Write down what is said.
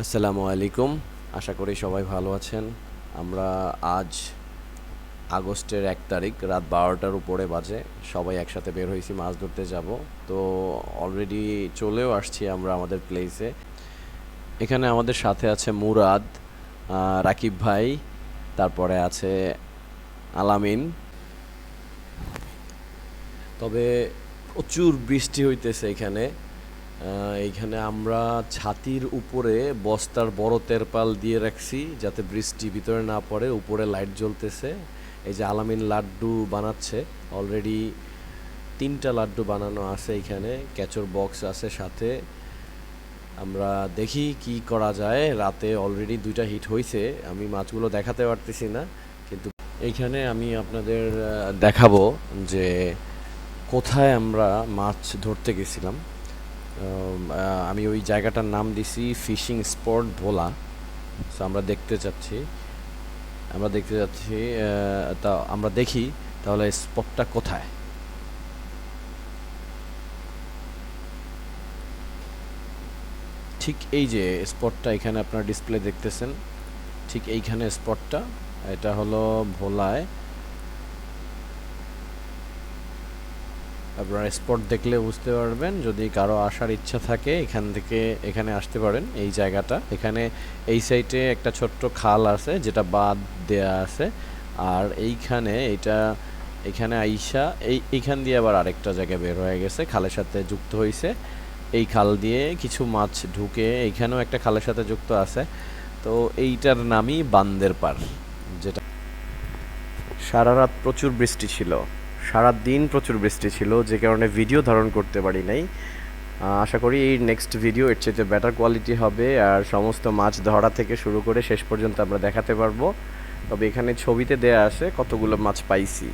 আসসালামু আলাইকুম। আশা করি সবাই ভালো আছেন। আমরা আজ আগস্টের এক তারিখ, রাত বারোটার উপরে বাজে। সবাই একসাথে বের হয়েছি, মাছ ধরতে যাব। তো অলরেডি চলেও আসছি আমরা আমাদের প্লেসে এখানে আমাদের সাথে আছে মুরাদ রাকিব ভাই, তারপরে আছে আলামিন। তবে প্রচুর বৃষ্টি হইতেছে এখানে। এইখানে আমরা ছাতির উপরে বস্তার বড় তেরপাল দিয়ে রাখছি যাতে বৃষ্টি ভিতরে না পড়ে, উপরে লাইট জ্বলতেছে। এই যে আলামিন লাড্ডু বানাচ্ছে অলরেডি তিনটা লাড্ডু বানানো আছে এখানে ক্যাচর বক্স আছে সাথে। আমরা দেখি কি করা যায়, রাতে অলরেডি দুইটা হিট হয়েছে আমি মাছগুলো দেখাতে পারতেছি না, কিন্তু এইখানে আমি আপনাদের দেখাবো যে কোথায় আমরা মাছ ধরতে গেছিলাম। আমি ওই জায়গাটার নাম দিছি ফিশিং স্পট ভোলা। সো আমরা দেখতে চাচ্ছি। আমরা দেখতে আহ, তা আমরা দেখি তাহলে স্পটটা কোথায়? ঠিক এই যে স্পটটা এখানে আপনার ডিসপ্লে দেখতেছেন ঠিক এইখানে স্পটটা এটা হলো ভোলায়। আপনারা স্পট দেখলে বুঝতে পারবেন, যদি কারও আসার ইচ্ছা থাকে, এখান থেকে, এখানে আসতে পারেন, এই জায়গাটা। এখানে এই সাইডে একটা ছোট্ট খাল আছে, যেটা বাদ দেয়া আছে। আর এইখানে এটা, এখানে আইসা, এই, এইখান দিয়ে আবার আরেকটা জায়গায় বের হয়ে গেছে, খালের সাথে যুক্ত হয়েছে এই খাল দিয়ে কিছু মাছ ঢুকে, এইখানেও একটা খালের সাথে যুক্ত আছে। তো এইটার নামই বান্দের পার, যেটা সারা রাত প্রচুর বৃষ্টি ছিল। সারা দিন প্রচুর বৃষ্টি ছিল, যে কারণে ভিডিও ধারণ করতে পারি নাই। আশা করি এই নেক্সট ভিডিও এর চেয়ে বেটার কোয়ালিটি হবে আর সমস্ত মাছ ধরা থেকে শুরু করে শেষ পর্যন্ত আমরা দেখাতে পারব। তবে এখানে ছবিতে দেয়া আছে কতগুলো মাছ পাইছি।